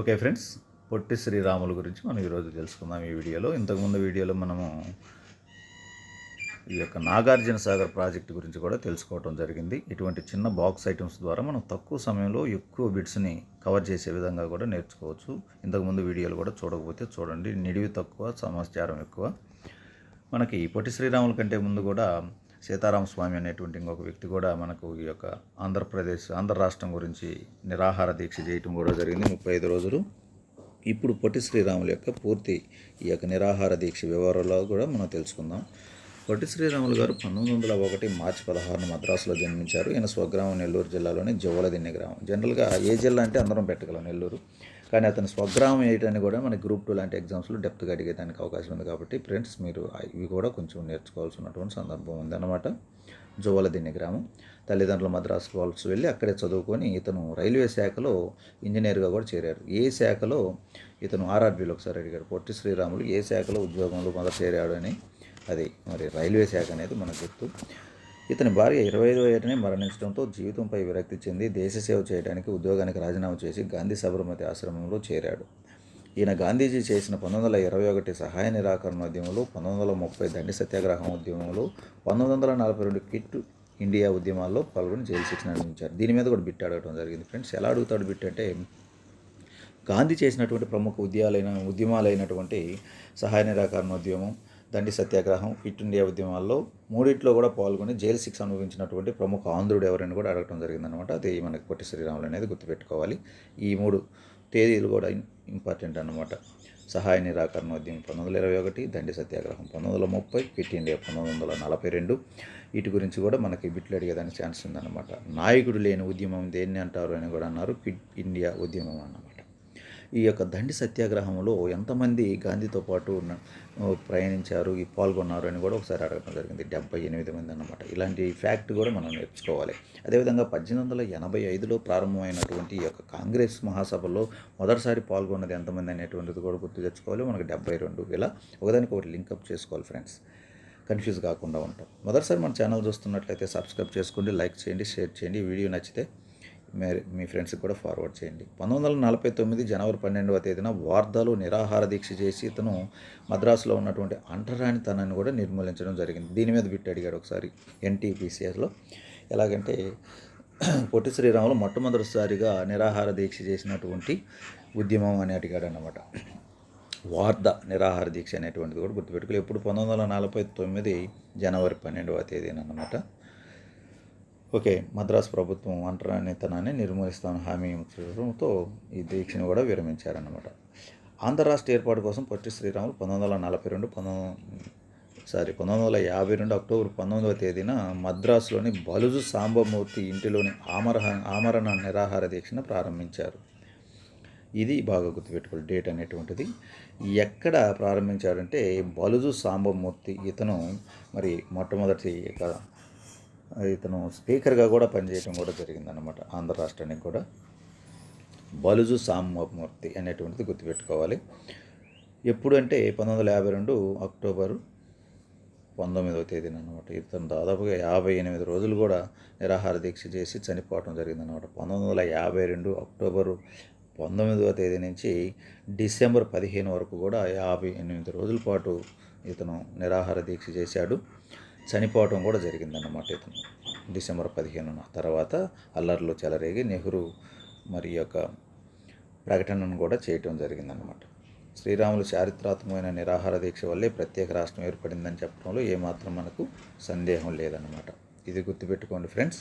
Okay friends పొట్టి శ్రీరాముల గురించి మనం ఈరోజు తెలుసుకుందాం ఈ వీడియోలో. ఇంతకుముందు వీడియోలో మనము ఈ యొక్క నాగార్జున సాగర్ ప్రాజెక్ట్ గురించి కూడా తెలుసుకోవడం జరిగింది. ఇటువంటి చిన్న బాక్స్ ఐటమ్స్ ద్వారా మనం తక్కువ సమయంలో ఎక్కువ బిట్స్ని కవర్ చేసే విధంగా కూడా నేర్చుకోవచ్చు. ఇంతకుముందు వీడియోలు కూడా చూడకపోతే చూడండి నిడివి తక్కువ సమాచారం ఎక్కువ. మనకి పొట్టి శ్రీరాముల కంటే ముందు కూడా సీతారామ స్వామి అనేటువంటి ఇంకొక వ్యక్తి కూడా మనకు ఈ యొక్క ఆంధ్రప్రదేశ్ ఆంధ్ర రాష్ట్రం గురించి నిరాహార దీక్ష చేయటం కూడా జరిగింది. ముప్పై ఐదు రోజులు ఇప్పుడు పొట్టి శ్రీరాముల యొక్క పూర్తి ఈ యొక్క నిరాహార దీక్ష వివరాలు కూడా మనం తెలుసుకుందాం. పొట్టి శ్రీరాములు గారు పంతొమ్మిది వందల ఒకటి మార్చి పదహారున మద్రాసులో జన్మించారు. ఈయన స్వగ్రామం నెల్లూరు జిల్లాలోని జవ్వలదిన్నె గ్రామం. జనరల్గా ఏ జిల్లా అంటే అందరం పెట్టగలం నెల్లూరు. కానీ అతని స్వగ్రామం ఏంటని కూడా మన గ్రూప్ టూ లాంటి ఎగ్జామ్స్లో డెప్త్గా అడిగేదానికి అవకాశం ఉంది కాబట్టి ఫ్రెండ్స్ మీరు ఇవి కూడా కొంచెం నేర్చుకోవాల్సినటువంటి సందర్భం ఉందన్నమాట. జువలదిన్ని గ్రామం. తల్లిదండ్రులు మద్రాసు వాళ్ళస్ వెళ్ళి అక్కడే చదువుకొని ఇతను రైల్వే శాఖలో ఇంజనీర్గా కూడా చేరారు. ఏ శాఖలో? ఇతను ఆర్ఆర్బీలో ఒకసారి అడిగాడు. పొట్టి శ్రీరాములు ఏ శాఖలో ఉద్యోగంలో మొదట చేరాడు అని. అది మరి రైల్వే శాఖ అనేది మనకు గుర్తు. ఇతని భార్య ఇరవై ఐదో ఏటనే మరణించడంతో జీవితంపై విరక్తి చెంది దేశ సేవ చేయడానికి ఉద్యోగానికి రాజీనామా చేసి గాంధీ సబర్మతి ఆశ్రమంలో చేరాడు. ఈయన గాంధీజీ చేసిన పంతొమ్మిది వందల ఇరవై ఒకటి సహాయ నిరాకరణ ఉద్యమంలో పంతొమ్మిది వందల ముప్పై దండి సత్యాగ్రహం ఉద్యమంలో పంతొమ్మిది వందల నలభై రెండు కిట్ ఇండియా ఉద్యమాల్లో పాల్గొని జైలు శిక్షణ అందించారు దీని మీద కూడా బిట్ అడగడం జరిగింది. ఫ్రెండ్స్ ఎలా అడుగుతాడు బిట్ అంటే గాంధీ చేసినటువంటి ప్రముఖ ఉద్యాలైన ఉద్యమాలైనటువంటి సహాయ నిరాకరణ ఉద్యమం దండి సత్యాగ్రహం క్విట్ ఇండియా ఉద్యమాల్లో మూడిట్లో కూడా పాల్గొని జైలు శిక్ష అనుభవించినటువంటి ప్రముఖ ఆంధ్రుడు ఎవరైనా కూడా అడగడం జరిగిందనమాట అది మనకి పొట్టి శ్రీరాములు అనేది గుర్తుపెట్టుకోవాలి. ఈ మూడు తేదీలు కూడా ఇంపార్టెంట్ అనమాట సహాయ నిరాకరణ ఉద్యమం పంతొమ్మిది వందల ఇరవై ఒకటి దండి సత్యాగ్రహం పంతొమ్మిది వందల ముప్పై క్విట్ ఇండియా పంతొమ్మిది వందల నలభై రెండు. వీటి గురించి కూడా మనకి బిట్లు అడిగేదానికి ఛాన్స్ ఉందన్నమాట. నాయకుడు లేని ఉద్యమం దేన్ని అంటారు అని కూడా అన్నారు. క్విట్ ఇండియా ఉద్యమం అన్నమాట. ఈ యొక్క దండి సత్యాగ్రహంలో ఎంతమంది గాంధీతో పాటు ప్రయాణించారు ఈ పాల్గొన్నారు అని కూడా ఒకసారి అడగడం జరిగింది. డెబ్బై ఎనిమిది మంది అన్నమాట. ఇలాంటి ఫ్యాక్ట్ కూడా మనం నేర్చుకోవాలి. అదేవిధంగా పద్దెనిమిది వందల ఎనభై ఐదులో ప్రారంభమైనటువంటి ఈ యొక్క కాంగ్రెస్ మహాసభలో మొదటిసారి పాల్గొన్నది ఎంతమంది అనేటువంటిది కూడా గుర్తు తెచ్చుకోవాలి. మనకు డెబ్బై రెండు ఇలా ఒకదానికి ఒకటి లింకప్ చేసుకోవాలి ఫ్రెండ్స్. కన్ఫ్యూజ్ కాకుండా ఉంటాం. మొదటిసారి మన ఛానల్ చూస్తున్నట్లయితే సబ్స్క్రైబ్ చేసుకోండి లైక్ చేయండి షేర్ చేయండి. వీడియో నచ్చితే మీ ఫ్రెండ్స్కి కూడా ఫార్వర్డ్ చేయండి. పంతొమ్మిది వందల నలభై తొమ్మిది జనవరి పన్నెండవ తేదీన వార్దాలు నిరాహార దీక్ష చేసి ఇతను మద్రాసులో ఉన్నటువంటి అంటరానితనాన్ని కూడా నిర్మూలించడం జరిగింది. దీని మీద బిట్ అడిగాడు ఒకసారి ఎన్టీపీసీఎస్లో. ఎలాగంటే పొట్టి శ్రీరాములు మొట్టమొదటిసారిగా నిరాహార దీక్ష చేసినటువంటి ఉద్యమం అని అడిగాడు అన్నమాట వార్ద నిరాహార దీక్ష అనేటువంటిది కూడా గుర్తుపెట్టుకోవాలి. ఎప్పుడు? పంతొమ్మిది వందల నలభై తొమ్మిది జనవరి పన్నెండవ తేదీన అన్నమాట. ఓకే మద్రాసు ప్రభుత్వం అంటరానితనాన్ని నిర్మూలిస్తాను హామీ ఇవ్వడంతో ఈ దీక్షను కూడా విరమించారన్నమాట. ఆంధ్ర రాష్ట్ర ఏర్పాటు కోసం పొట్టి శ్రీరాములు పంతొమ్మిది వందల నలభై రెండు పంతొమ్మిది సారీ పంతొమ్మిది వందల యాభై రెండు అక్టోబర్ పంతొమ్మిదవ తేదీన మద్రాసులోని బలుజు సాంబమూర్తి ఇంటిలోని ఆమరహ ఆమరణ నిరాహార దీక్షను ప్రారంభించారు. ఇది బాగా గుర్తుపెట్టుకోవాలి డేట్ అనేటువంటిది. ఎక్కడ ప్రారంభించారంటే బలుజు సాంబమూర్తి ఇతను మరి మొట్టమొదటి యొక్క ఇతను స్పీకర్గా కూడా పనిచేయడం కూడా జరిగిందనమాట ఆంధ్ర రాష్ట్రానికి కూడా. బలుజు సామూర్తి అనేటువంటిది గుర్తుపెట్టుకోవాలి. ఎప్పుడు అంటే పంతొమ్మిది వందల యాభై రెండు అక్టోబరు పంతొమ్మిదవ తేదీన అనమాట ఇతను దాదాపుగా యాభై ఎనిమిది రోజులు కూడా నిరాహార దీక్ష చేసి చనిపోవటం జరిగిందనమాట పంతొమ్మిది వందల యాభై రెండు అక్టోబరు పంతొమ్మిదవ తేదీ నుంచి డిసెంబర్ పదిహేను వరకు కూడా యాభై ఎనిమిది రోజుల పాటు ఇతను నిరాహార దీక్ష చేశాడు. చనిపోవటం కూడా జరిగిందన్నమాట ఇతను. డిసెంబర్ పదిహేనున. తర్వాత అల్లర్లు చెలరేగి నెహ్రూ మరి యొక్క ప్రకటనను కూడా చేయటం జరిగిందన్నమాట. శ్రీరాములు చారిత్రాత్మకమైన నిరాహార దీక్ష వల్లే ప్రత్యేక రాష్ట్రం ఏర్పడిందని చెప్పడంలో ఏమాత్రం మనకు సందేహం లేదన్నమాట. ఇది గుర్తుపెట్టుకోండి ఫ్రెండ్స్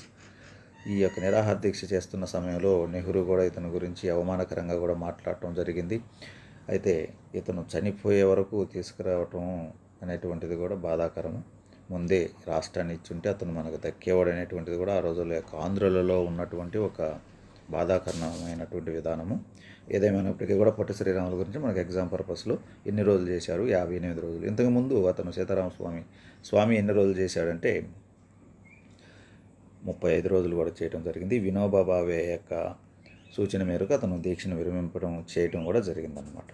ఈ యొక్క నిరాహార దీక్ష చేస్తున్న సమయంలో నెహ్రూ కూడా ఇతని గురించి అవమానకరంగా కూడా మాట్లాడటం జరిగింది. అయితే ఇతను చనిపోయే వరకు తీసుకురావటం అనేటువంటిది కూడా బాధాకరము. ముందే రాష్ట్రాన్ని ఇచ్చుంటే అతను మనకు దక్కేవాడు అనేటువంటిది కూడా ఆ రోజుల్లో యొక్క ఆంధ్రులలో ఉన్నటువంటి ఒక బాధాకరణమైనటువంటి విధానము. ఏదేమైనప్పటికీ కూడా పొట్టి శ్రీరాముల గురించి మనకు ఎగ్జామ్ పర్పస్లో ఎన్ని రోజులు చేశారు? యాభై ఎనిమిది రోజులు. ఇంతకుముందు అతను సీతారామ స్వామి స్వామి ఎన్ని రోజులు చేశాడంటే ముప్పై ఐదు రోజులు కూడా చేయడం జరిగింది. వినోబా భావే యొక్క సూచన మేరకు అతను దీక్షను విరమింపడం చేయడం కూడా జరిగిందనమాట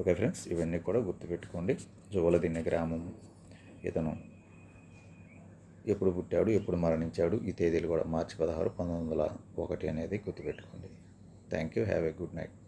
ఓకే ఫ్రెండ్స్ ఇవన్నీ కూడా గుర్తుపెట్టుకోండి. జువలదిన్నె గ్రామం ఇతను ఎప్పుడు పుట్టాడు ఎప్పుడు మరణించాడు ఈ తేదీలు కూడా మార్చి పదహారు పంతొమ్మిది వందల ఒకటి అనేది గుర్తుపెట్టుకోండి. Thank you have a good night